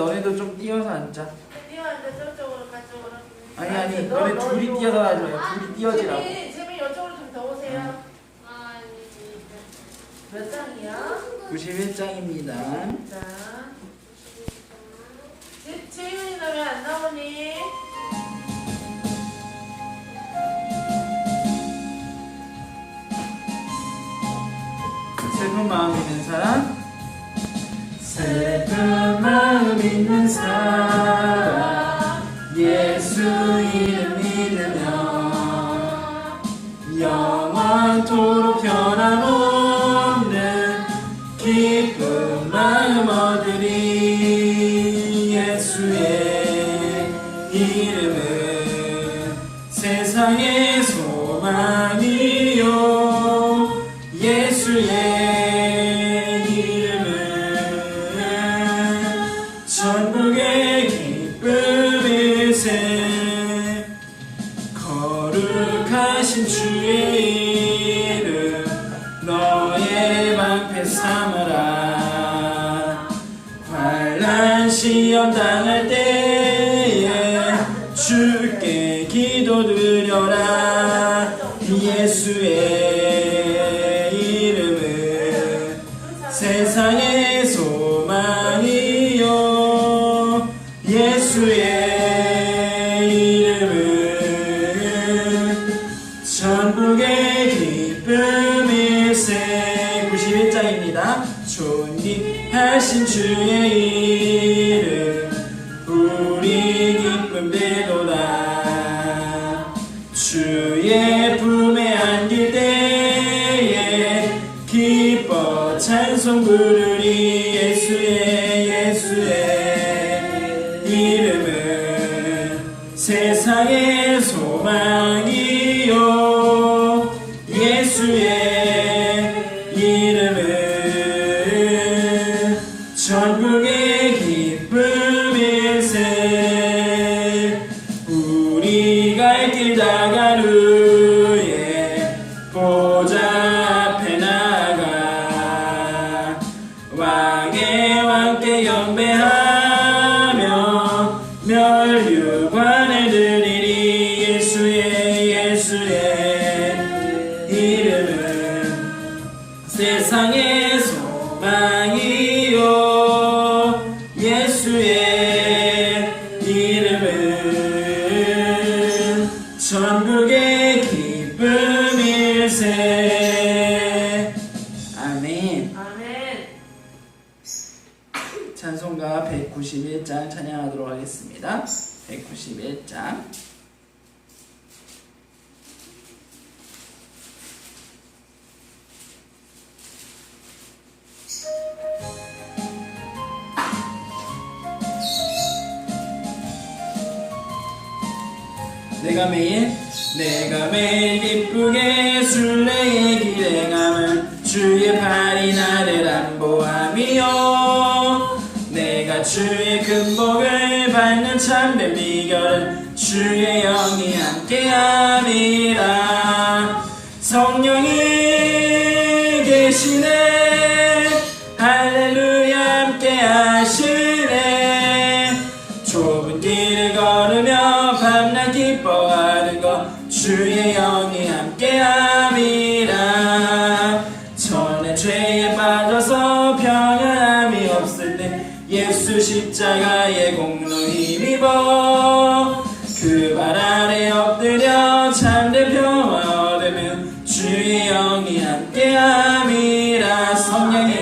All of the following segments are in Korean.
너네도 좀 뛰어서 앉자. 뛰어는데 저쪽으로 가쪽으로. 아니 아니 너, 너네 너 둘이. 뛰어서 하지 마. 둘이 뛰어지라고. 재민, 재민 이쪽으로 좀 더 오세요. 아, 몇 장이야? 91장입니다. 자, 재, 재윤이 너 왜 안 나오니? 슬픈 마음 있는 사람 슬픈 마음 있는 사람 예수 이름 믿으며 영원토록 변함없는 기쁜 마음 얻으리. 예수의 이름은 세상의 너의 방패 삼으라. 환란 시험 당할 때 하신 주의 이름 우리 기쁨 되도 전국의 매일 기쁘게 순례의 가면 주의 팔이 나를 안보함이요. 내가 주의 금복을 받는 참된 비결은 주의 영이 함께함이라 십자가의 공로 힘입어 그 발 아래 엎드려 참된 평화 얻으면 주의 영이 함께함이라. 성령이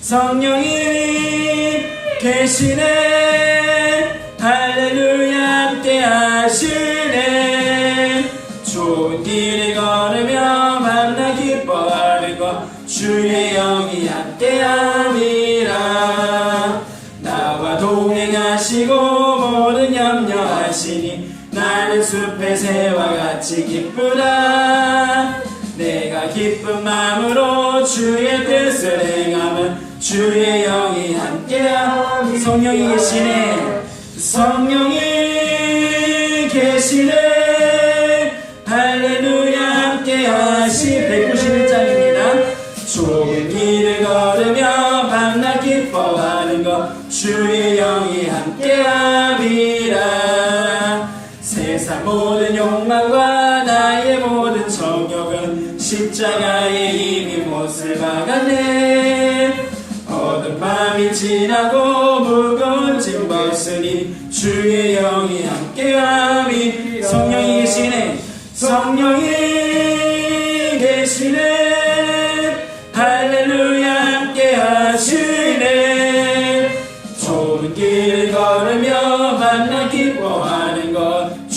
성령이 계시네 숲의 새와 같이 기쁘다. 내가 기쁜 마음으로 주의 뜻을 행함은 주의 영이 함께함 성령이 계시네. 성령이 계시네. 할렐루야 함께하시. 191장입니다. 좁은 길을 걸으며 밤낮 기뻐하는 것 주의 영이 함께함이라 모든 욕망과 나의 모든 정욕은 십자가에 이미 못을 박았네. 어두운 밤이 지나고 무거운 짐 벗으니 주의 영이 함께함이 성령이 계시네. 성령이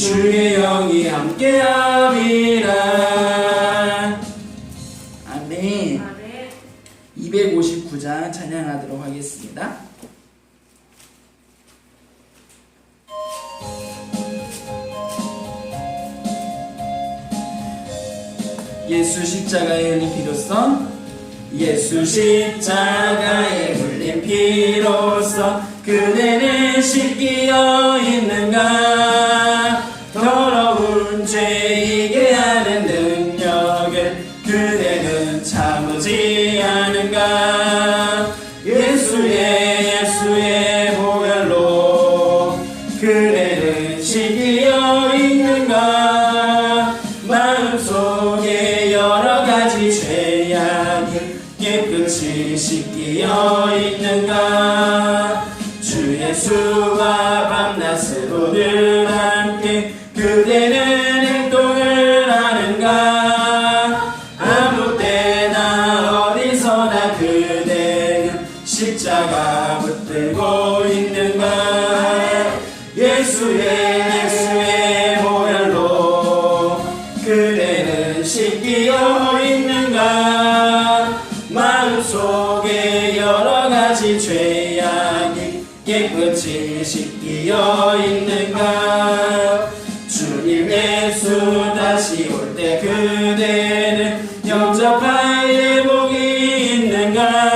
주의 영이 함께함이라 아멘 아멘. 259장 찬양하도록 하겠습니다. 예수 십자가에 흘린 피로써 예수 십자가에 흘린 피로써 그대는 씻기어 있는가 더 예수의 예수의 보혈로 그대는 씻기어 있는가? 마음속에 여러 가지 죄악이 깨끗이 씻기어 있는가? 주님 예수 다시 올 때 그대는 영접할 예복이 있는가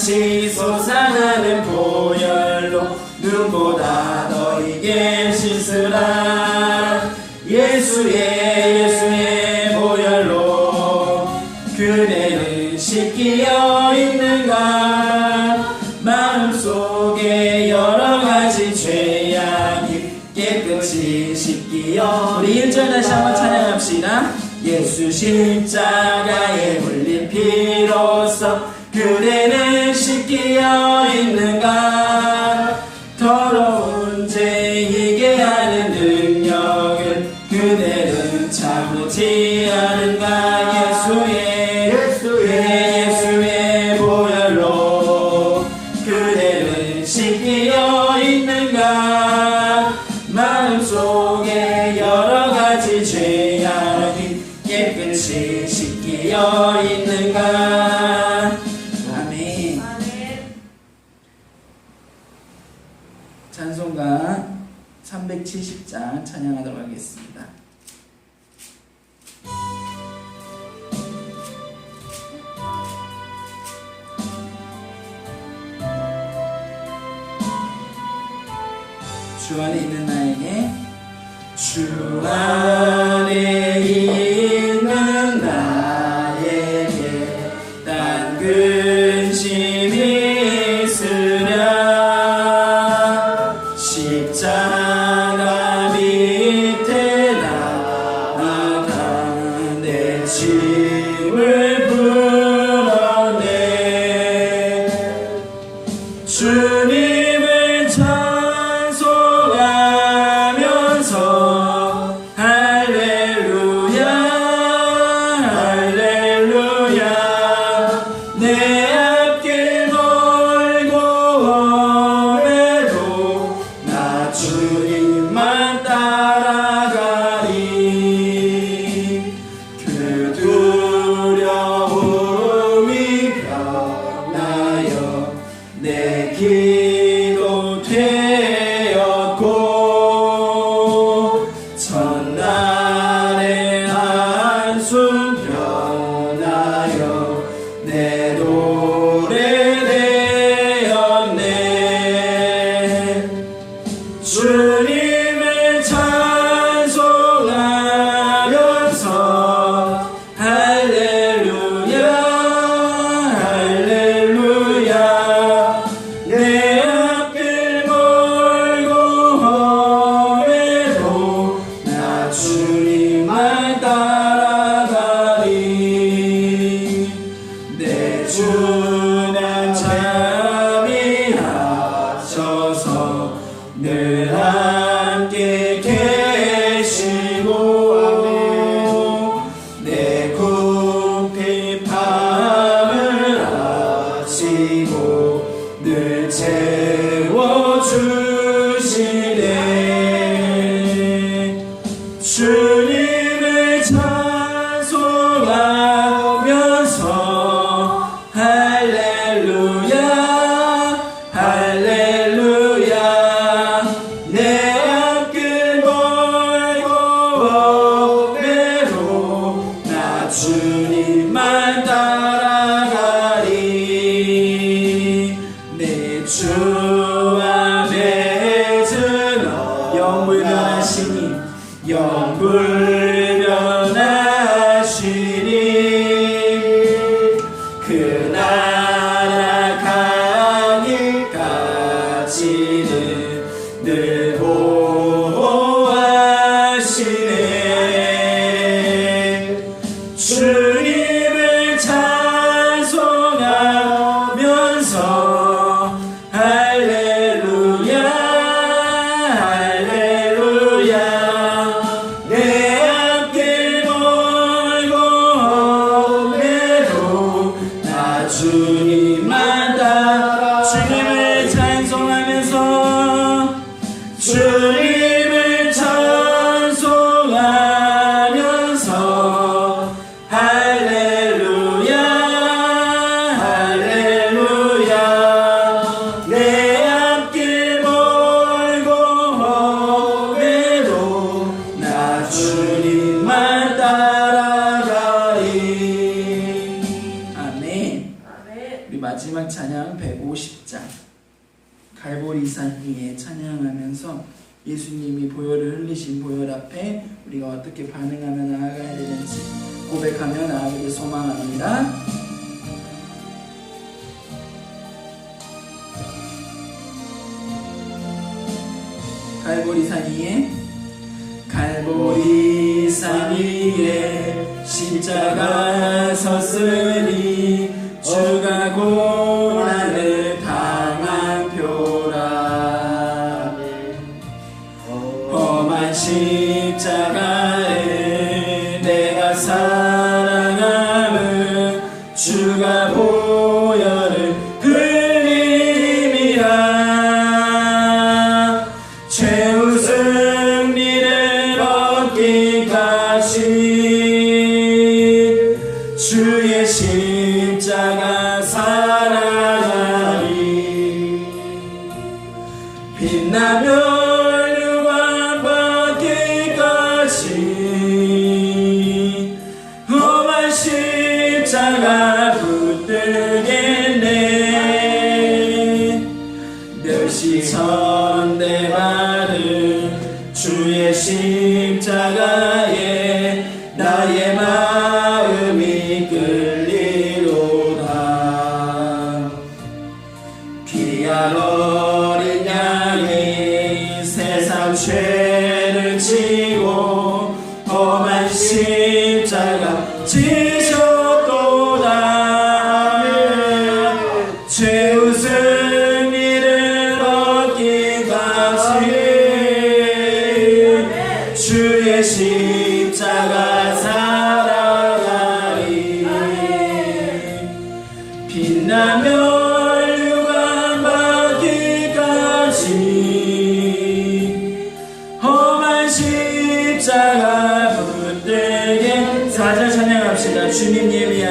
샘물같이 솟아나는 보혈로 눈보다 너에게 씻으라. 예수의 예수의 보혈로 그대는 씻기어 있는가? 마음속에 여러 가지 죄악이 깨끗이 씻기어. 우리 1절 다시 한번 찬양합시다. 예수 십자가에 흘린 피로써 그대는 찬송가 370장 찬양하도록 하겠습니다. 주 안에 십자 to 찬양하면서 예수님이 보혈을 흘리신 보혈 앞에 우리가 어떻게 반응하며 나아가야 되는지 고백하며 나아가길 소망합니다. 갈보리산 위에 갈보리산 위에 십자가 섰으니 주의 십자가 사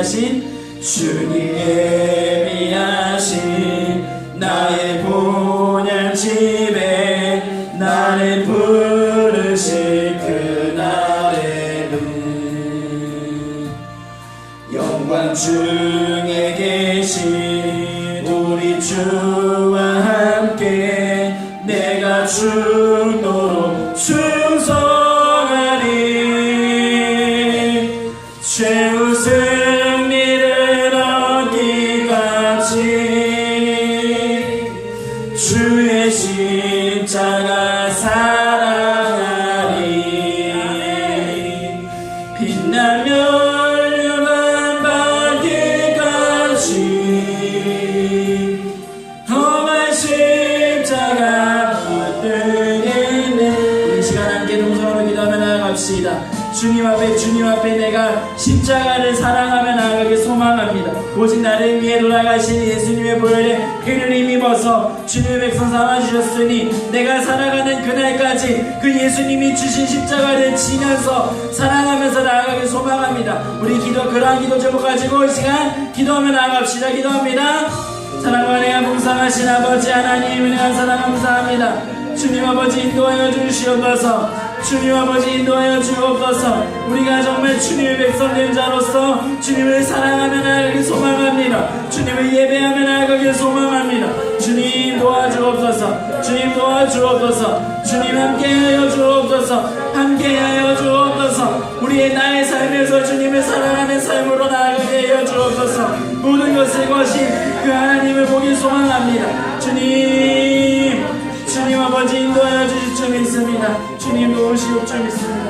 하신 주님이 하신 나의 본향 집에 나를 부르실 그날에는 영광 중에 계신 우리 주와 함께 내가 죽도록 주 나아갑시다 주님 앞에 주님 앞에 내가 십자가를 사랑하며 나아가길 소망합니다. 오직 나를 위해 돌아가신 예수님의 보혈에 그를 힘입어서 주님의 백성 삼아주셨으니 내가 살아가는 그날까지 그 예수님이 주신 십자가를 지면서 사랑하면서 나아가길 소망합니다. 우리 기도 그러한 기도 제목 가지고 이 시간 기도하며 나아갑시다. 기도합니다. 사랑과 은혜가 묵상하신 아버지 하나님 은혜한 사랑 감사합니다. 주님 아버지 인도하여 주시옵소서 주님 아버지 인도하여 주옵소서. 우리가 정말 주님의 백성 된 자로서 주님을 사랑하며 나아가길 소망합니다. 주님을 예배하며 나아가길 소망합니다. 주님 도와주옵소서. 주님 도와주옵소서. 주님 함께하여 주옵소서. 함께하여 주옵소서. 우리의 나의 삶에서 주님을 사랑하는 삶으로 나아가게 하여 주옵소서. 모든 것을 거신 그 하나님을 보길 소망합니다. 주님 주님 아버지 인도하여 주실 줄 믿습니다. 주님 도우시옵 줄 믿습니다